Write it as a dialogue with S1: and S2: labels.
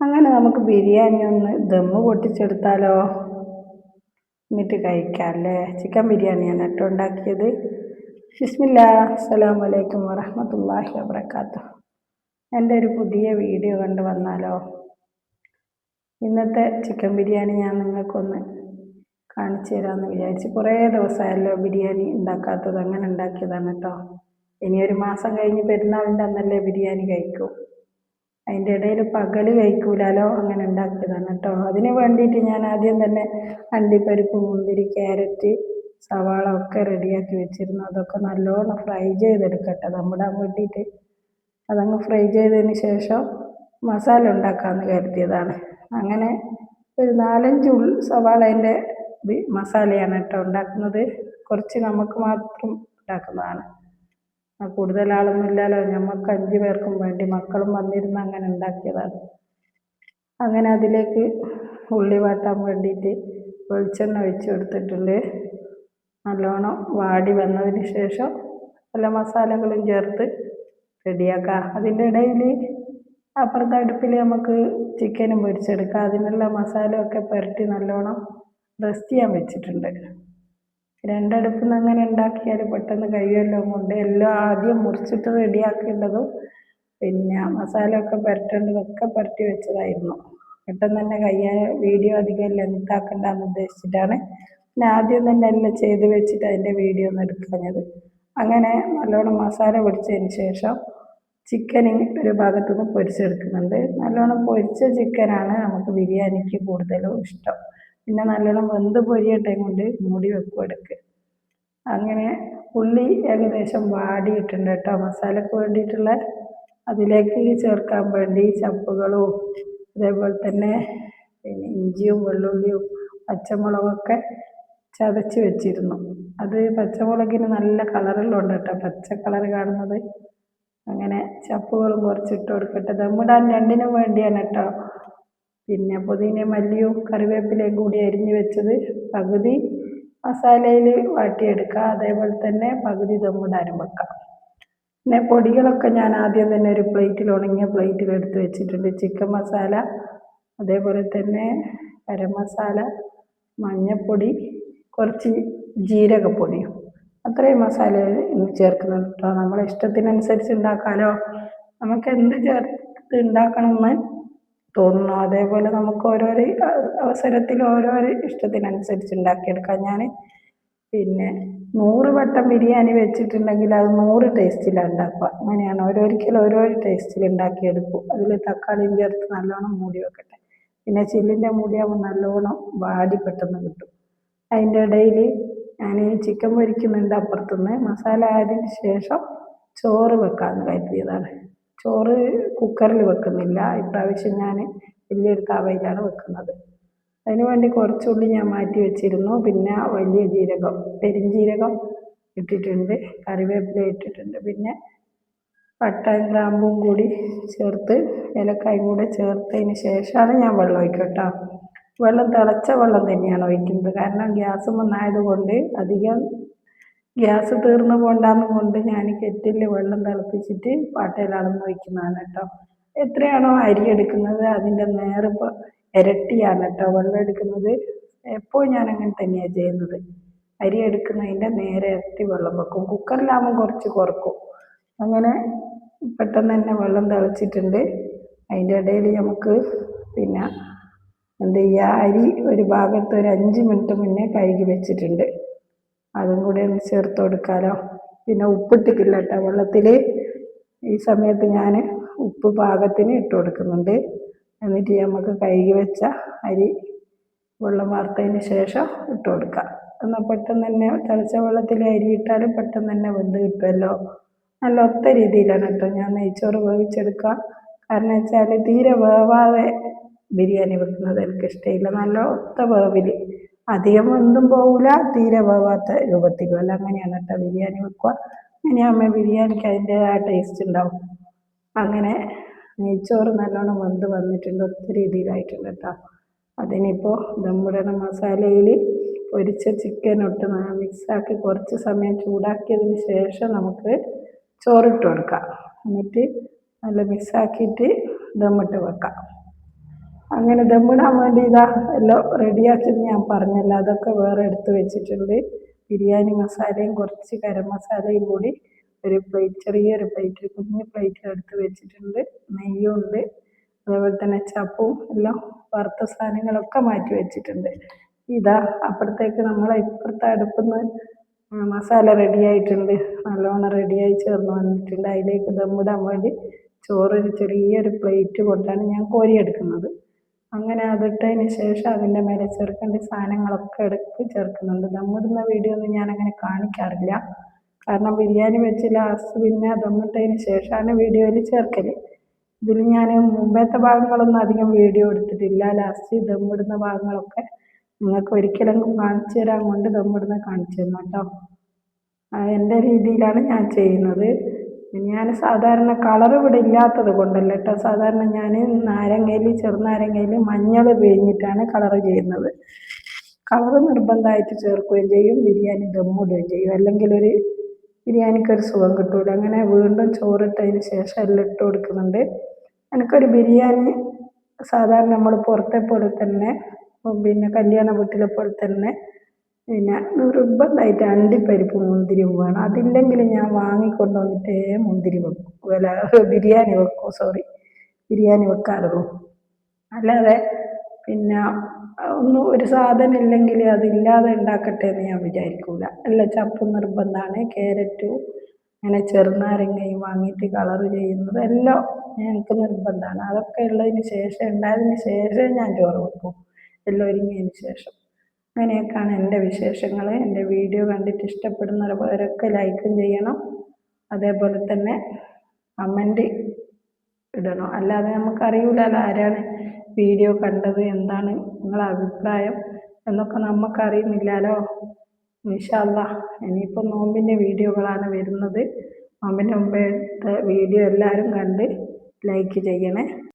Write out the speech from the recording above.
S1: അങ്ങനെ നമുക്ക് ബിരിയാണി ഒന്ന് ദമ്മ് പൊട്ടിച്ചെടുത്താലോ? എന്നിട്ട് കഴിക്കാം അല്ലേ ചിക്കൻ ബിരിയാണിയാണ് കേട്ടോ ഉണ്ടാക്കിയത്. ബിസ്മില്ല അസ്സലാമു അലൈക്കും വറഹമത്തല്ലാഹി വബർക്കാത്തു എന്റെ ഒരു പുതിയ വീഡിയോ കണ്ട് വന്നാലോ? ഇന്നത്തെ ചിക്കൻ ബിരിയാണി ഞാൻ നിങ്ങൾക്കൊന്ന് കാണിച്ചു തരാമെന്ന് വിചാരിച്ച് കുറേ ദിവസമായല്ലോ ബിരിയാണി ഉണ്ടാക്കാത്തത് അങ്ങനെ ഉണ്ടാക്കിയതാണ് കേട്ടോ. ഇനി ഒരു മാസം കഴിഞ്ഞ് പെരുന്നാളിന്റെ അന്നല്ലേ ബിരിയാണി കഴിക്കൂ. അതിന്റെ ഇടയിൽ പകൽ കഴിക്കൂലാലോ അങ്ങനെ ഉണ്ടാക്കിയതാണ് കേട്ടോ. അതിന് വേണ്ടിയിട്ട് ഞാൻ ആദ്യം തന്നെ അണ്ടിപ്പരിപ്പ് മുന്തിരി ക്യാരറ്റ് സവാള ഒക്കെ റെഡിയാക്കി വെച്ചിരുന്നു. അതൊക്കെ നല്ലോണം ഫ്രൈ ചെയ്തെടുക്കട്ടെ നമ്മുടെ വേണ്ടിയിട്ട് അതങ്ങ് ഫ്രൈ ചെയ്തതിന് ശേഷം മസാല ഉണ്ടാക്കാമെന്ന് കരുതിയതാണ്. അങ്ങനെ ഒരു നാലഞ്ച് ഉൾ സവാളേന്റെ മസാലയാണ് കേട്ടോ ഉണ്ടാക്കുന്നത്. കുറച്ച് നമുക്ക് മാത്രം ഉണ്ടാക്കുന്നതാണ്. കൂടുതൽ ആളൊന്നും ഇല്ലല്ലോ. ഞമ്മക്ക് അഞ്ച് പേർക്കും വേണ്ടി മക്കളും വന്നിരുന്ന് അങ്ങനെ ഉണ്ടാക്കിയതാണ്. അങ്ങനെ അതിലേക്ക് ഉള്ളി വാട്ടാൻ വേണ്ടിയിട്ട് വെളിച്ചെണ്ണ ഒഴിച്ച് കൊടുത്തിട്ടുണ്ട്. നല്ലോണം വാടി വന്നതിന് ശേഷം എല്ലാ മസാലകളും ചേർത്ത് റെഡിയാക്കാം. അതിന്റെ ഇടയിൽ അപ്പുറത്തെ അടുപ്പിൽ നമുക്ക് ചിക്കനും പൊരിച്ചെടുക്കാം. അതിനുള്ള മസാലയൊക്കെ പുരട്ടി നല്ലോണം റെസ്റ്റ് ചെയ്യാൻ വെച്ചിട്ടുണ്ട്. രണ്ടടുപ്പിൽ നിന്ന് അങ്ങനെ ഉണ്ടാക്കിയാൽ പെട്ടെന്ന് കഴിയുമല്ലോ കൊണ്ട് എല്ലാം ആദ്യം മുറിച്ചിട്ട് റെഡിയാക്കേണ്ടതും പിന്നെ മസാല ഒക്കെ പുരട്ടേണ്ടതൊക്കെ പുരട്ടി വെച്ചതായിരുന്നു. പെട്ടെന്ന് തന്നെ കഴിയാൻ വീഡിയോ അധികം ലെങ്ത് ആക്കണ്ടെന്ന് ഉദ്ദേശിച്ചിട്ടാണ്. പിന്നെ ആദ്യം തന്നെ എല്ലാം ചെയ്ത് വെച്ചിട്ട് അതിന്റെ വീഡിയോ ഒന്ന് എടുക്കുന്നത് അങ്ങനെ നല്ലോണം മസാല പൊടിച്ചതിന് ശേഷം ചിക്കൻ ഒരു ഭാഗത്തു നിന്ന് പൊരിച്ചെടുക്കുന്നുണ്ട്. നല്ലോണം പൊരിച്ച ചിക്കനാണ് നമുക്ക് ബിരിയാണിക്ക് കൂടുതലും ഇഷ്ടം. പിന്നെ നല്ലോണം വെന്ത് പൊരിയട്ടെ കൊണ്ട് മൂടി വെക്കും ഇടയ്ക്ക്. അങ്ങനെ ഉള്ളി ഏകദേശം വാടിയിട്ടുണ്ട് കേട്ടോ. മസാലയ്ക്ക് വേണ്ടിയിട്ടുള്ള അതിലേക്ക് ചേർക്കാൻ വേണ്ടി ചപ്പുകളും അതേപോലെ തന്നെ പിന്നെ ഇഞ്ചിയും വെള്ളുള്ളിയും പച്ചമുളകൊക്കെ ചതച്ച് വെച്ചിരുന്നു. അത് പച്ചമുളകിന് നല്ല കളറുള്ളതുണ്ട് കേട്ടോ. പച്ച കളർ കാണുന്നത്. അങ്ങനെ ചപ്പുകളും കുറച്ചിട്ട് കൊടുക്കട്ടെ ദമ്മിടാൻ രണ്ടിനും വേണ്ടിയാണ് കേട്ടോ. പിന്നെ പുതിനയും മല്ലിയും കറിവേപ്പിലയും കൂടി അരിഞ്ഞു വെച്ചത് പകുതി മസാലയിൽ വാട്ടിയെടുക്കുക അതേപോലെ തന്നെ പകുതി ദമ്മിടാനും വെക്കാം പിന്നെ പൊടികളൊക്കെ ഞാൻ ആദ്യം തന്നെ ഒരു പ്ലേറ്റിൽ ഉണങ്ങിയ പ്ലേറ്റിൽ എടുത്ത് വെച്ചിട്ടുണ്ട്. ചിക്കൻ മസാല അതേപോലെ തന്നെ ഗരം മസാല മഞ്ഞൾപ്പൊടി കുറച്ച് ജീരകപ്പൊടിയും അത്രയും മസാല ചേർക്കുന്നുണ്ട് കേട്ടോ. നമ്മളെ ഇഷ്ടത്തിനനുസരിച്ച് ഉണ്ടാക്കാമല്ലോ നമുക്ക് എന്ത് ചേർത്ത് ഉണ്ടാക്കണമെന്ന് തോന്നുന്നു. അതേപോലെ നമുക്ക് ഓരോരോ അവസരത്തിൽ ഓരോരോ ഇഷ്ടത്തിനനുസരിച്ച് ഉണ്ടാക്കിയെടുക്കാം. ഞാൻ പിന്നെ നൂറ് വട്ടം ബിരിയാണി വെച്ചിട്ടുണ്ടെങ്കിൽ അത് നൂറ് ടേസ്റ്റിലാണ് ഉണ്ടാക്കുക. അങ്ങനെയാണ് ഓരോരിക്കലും ഓരോരോ ടേസ്റ്റിൽ ഉണ്ടാക്കിയെടുക്കും. അതിൽ തക്കാളിയും ചേർത്ത് നല്ലോണം മൂടി വെക്കട്ടെ. പിന്നെ ചില്ലിന്റെ മൂടിയാകുമ്പോൾ നല്ലോണം വാടി പെട്ടെന്ന് കിട്ടും. അതിന്റെ ഇടയിൽ ഞാൻ ചിക്കൻ പൊരിക്കുന്നുണ്ട് അപ്പുറത്തുനിന്ന്. മസാല ആയതിന് ശേഷം ചോറ് വെക്കാമെന്ന് കരുതിയതാണ്. ചോറ് കുക്കറിൽ വെക്കുന്നില്ല. ഇപ്രാവശ്യം ഞാൻ വലിയൊരു തവയിലാണ് വെക്കുന്നത്. അതിന് വേണ്ടി കുറച്ചുള്ളി ഞാൻ മാറ്റി വെച്ചിരുന്നു. പിന്നെ വലിയ ജീരകം പെരിഞ്ജീരകം ഇട്ടിട്ടുണ്ട്. കറിവേപ്പില ഇട്ടിട്ടുണ്ട്. പിന്നെ പട്ടയും ഗ്രാമ്പും കൂടി ചേർത്ത് ഏലക്കായും കൂടെ ചേർത്തതിന് ശേഷമാണ് ഞാൻ വെള്ളം ഒഴിക്കട്ടോ വെള്ളം തിളച്ച വെള്ളം തന്നെയാണ് ഒഴിക്കുന്നത്. കാരണം ഗ്യാസ് കൊണ്ട് അധികം ഗ്യാസ് തീർന്നു പോകണ്ടാന്ന് കൊണ്ട് ഞാൻ കെറ്റിൽ വെള്ളം തിളപ്പിച്ചിട്ട് പാട്ടയിൽ അളന്ന് വയ്ക്കുന്നതാണ് കേട്ടോ എത്രയാണോ അരി എടുക്കുന്നത് അതിന്റെ നേരെ ഇരട്ടിയാണ് കേട്ടോ വെള്ളം എടുക്കുന്നത്. എപ്പോഴും ഞാൻ അങ്ങനെ തന്നെയാണ് ചെയ്യുന്നത്. അരി എടുക്കുന്നതിന്റെ നേരെ ഇരട്ടി വെള്ളം വെക്കും. കുക്കറിലാകുമ്പോൾ കുറച്ച് കുറക്കും. അങ്ങനെ പെട്ടെന്ന് തന്നെ വെള്ളം തിളച്ചിട്ടുണ്ട്. അതിന്റെ ഇടയിൽ നമുക്ക് പിന്നെ എന്ത് ചെയ്യുക അരി ഒരു ഭാഗത്ത് ഒരു അഞ്ച് മിനിറ്റ് മുന്നേ കഴുകി വെച്ചിട്ടുണ്ട്. അതും കൂടി ഒന്ന് ചേർത്ത് കൊടുക്കാലോ. പിന്നെ ഉപ്പിട്ടിട്ടില്ല കേട്ടോ വെള്ളത്തിൽ ഈ സമയത്ത് ഞാൻ ഉപ്പ് പാകത്തിന് ഇട്ട് കൊടുക്കുന്നുണ്ട്. എന്നിട്ട് നമുക്ക് കഴുകി വെച്ച അരി വെള്ളം വാർത്തതിന് ശേഷം ഇട്ട് കൊടുക്കാം. എന്നാൽ പെട്ടെന്ന് തന്നെ തിളച്ച വെള്ളത്തിൽ അരി ഇട്ടാലും പെട്ടെന്ന് തന്നെ വെന്ത് കിട്ടുമല്ലോ നല്ല ഒത്ത രീതിയിലാണ് കേട്ടോ ഞാൻ നെയ്ച്ചോറ് വേവിച്ചെടുക്കുക. കാരണം വെച്ചാൽ തീരെ വേവാതെ ബിരിയാണി വെക്കുന്നത് എനിക്ക് ഇഷ്ടമില്ല നല്ല ഒത്ത വേവിൽ അധികം വെന്തും പോകില്ല തീരെ പോവാത്ത രൂപത്തിലും അല്ല അങ്ങനെയാണ് കേട്ടോ ബിരിയാണി വെക്കുക. അങ്ങനെയാകുമ്പോൾ ബിരിയാണിക്ക് അതിന്റെതായ ടേസ്റ്റ് ഉണ്ടാവും. അങ്ങനെ നെയ്ച്ചോറ് നല്ലോണം വെന്ത് വന്നിട്ടുണ്ട് ഒത്തിരി രീതിയിലായിട്ടുണ്ട് കേട്ടോ. അതിനിപ്പോൾ ദമ്മിടണ മസാലയിൽ പൊരിച്ച ചിക്കൻ ഇട്ട് മിക്സാക്കി കുറച്ച് സമയം ചൂടാക്കിയതിന് ശേഷം നമുക്ക് ചോറിട്ട് കൊടുക്കാം. എന്നിട്ട് നല്ല മിക്സാക്കിയിട്ട് ദമ്മിട്ട് വെക്കാം. അങ്ങനെ ദമ്മിടാൻ വേണ്ടി ഇതാ എല്ലാം റെഡിയാക്കിയത് ഞാൻ പറഞ്ഞല്ലോ. അതൊക്കെ വേറെ എടുത്ത് വെച്ചിട്ടുണ്ട്. ബിരിയാണി മസാലയും കുറച്ച് ഗരം മസാലയും കൂടി ഒരു പ്ലേറ്റ് ചെറിയൊരു പ്ലേറ്റ് കുഞ്ഞ് പ്ലേറ്റ് എടുത്ത് വെച്ചിട്ടുണ്ട്. നെയ്യും ഉണ്ട് അതേപോലെ തന്നെ ചപ്പും എല്ലാം വറുത്ത സാധനങ്ങളൊക്കെ മാറ്റി വെച്ചിട്ടുണ്ട്. ഇതാ അപ്പുറത്തേക്ക് നമ്മൾ ഇപ്പുറത്തെ അടുപ്പുന്ന് മസാല റെഡിയായിട്ടുണ്ട് നല്ലോണം റെഡിയായി ചേർന്ന് വന്നിട്ടുണ്ട്. അതിലേക്ക് ദമ്മിടാൻ വേണ്ടി ചോറ് ചെറിയൊരു പ്ലേറ്റ് കൊണ്ടാണ് ഞാൻ കോരിയെടുക്കുന്നത്. അങ്ങനെ അതിട്ടതിന് ശേഷം അതിന്റെ മേലെ ചേർക്കേണ്ട സാധനങ്ങളൊക്കെ എടുത്ത് ചേർക്കുന്നുണ്ട്. ദമ്മിടുന്ന വീഡിയോ ഒന്നും ഞാൻ അങ്ങനെ കാണിക്കാറില്ല. കാരണം ബിരിയാണി വെച്ച് ലാസ്റ്റ് പിന്നെ ദമ്മിട്ടതിന് ശേഷമാണ് വീഡിയോയിൽ ചേർക്കൽ ഇതിൽ ഞാൻ മുമ്പത്തെ ഭാഗങ്ങളൊന്നും അധികം വീഡിയോ എടുത്തിട്ടില്ല. ലാസ്റ്റ് ദമ്മിടുന്ന ഭാഗങ്ങളൊക്കെ നിങ്ങൾക്ക് ഒരിക്കലും കാണിച്ചു തരാൻ കൊണ്ട് ദമ്മിടുന്ന കാണിച്ചു തന്നു കേട്ടോ എന്റെ രീതിയിലാണ് ഞാൻ ചെയ്യുന്നത്. ഞാൻ സാധാരണ കളർ ഇവിടെ ഇല്ലാത്തത് കൊണ്ടല്ല കേട്ടോ. സാധാരണ ഞാൻ നാരങ്ങയിൽ ചെറുനാരങ്ങയിൽ മഞ്ഞൾ പിഴിഞ്ഞിട്ടാണ് കളർ ചെയ്യുന്നത്. കളർ നിർബന്ധമായിട്ട് ചേർക്കുകയും ചെയ്യും ബിരിയാണി ദമ്മിടുകയും ചെയ്യും. അല്ലെങ്കിൽ ഒരു ബിരിയാണിക്ക് ഒരു സുഖം കിട്ടൂല. അങ്ങനെ വീണ്ടും ചോറിട്ടതിന് ശേഷം എല്ലാം ഇട്ട് കൊടുക്കുന്നുണ്ട്. എനിക്കൊരു ബിരിയാണി സാധാരണ നമ്മൾ പുറത്തെ പോലെ തന്നെ പിന്നെ കല്യാണ വീട്ടിലെ പോലെ തന്നെ പിന്നെ നിർബന്ധമായിട്ട് അണ്ടിപ്പരിപ്പ് മുന്തിരിയും വേണം അതില്ലെങ്കിൽ ഞാൻ വാങ്ങിക്കൊണ്ട് വന്നിട്ടേ മുന്തിരി വെക്കും. അല്ല ബിരിയാണി വെക്കും സോറി ബിരിയാണി വെക്കാറുള്ളൂ. അല്ലാതെ പിന്നെ ഒന്നും ഒരു സാധനം ഇല്ലെങ്കിൽ അതില്ലാതെ ഉണ്ടാക്കട്ടെ എന്ന് ഞാൻ വിചാരിക്കൂല. അല്ല ചപ്പ് നിർബന്ധമാണ് ക്യാരറ്റും അങ്ങനെ ചെറുനാരങ്ങയും വാങ്ങിയിട്ട് കളർ ചെയ്യുന്നത് എല്ലാം എനിക്ക് നിർബന്ധമാണ് അതൊക്കെ ഉള്ളതിന് ശേഷം ഉണ്ടായതിന് ശേഷം ഞാൻ ചോറ് വെക്കും. എല്ലാം ഒരുങ്ങിയതിന് ശേഷം. അങ്ങനെയൊക്കെയാണ് എന്റെ വിശേഷങ്ങൾ എന്റെ വീഡിയോ കണ്ടിട്ട് ഇഷ്ടപ്പെടുന്നവരൊക്കെ ലൈക്കും ചെയ്യണം. അതേപോലെ തന്നെ കമന്റ് ഇടണം. അല്ലാതെ നമുക്കറിയില്ലല്ലോ ആരാണ് വീഡിയോ കണ്ടത് എന്താണ് നിങ്ങളെ അഭിപ്രായം എന്നൊക്കെ നമുക്കറിയുന്നില്ലല്ലോ. ഇൻഷാല്ല ഇനിയിപ്പോൾ നോമ്പിന്റെ വീഡിയോകളാണ് വരുന്നത്. നോമ്പിന്റെ മുമ്പേ വീഡിയോ എല്ലാവരും കണ്ട് ലൈക്ക് ചെയ്യണേ.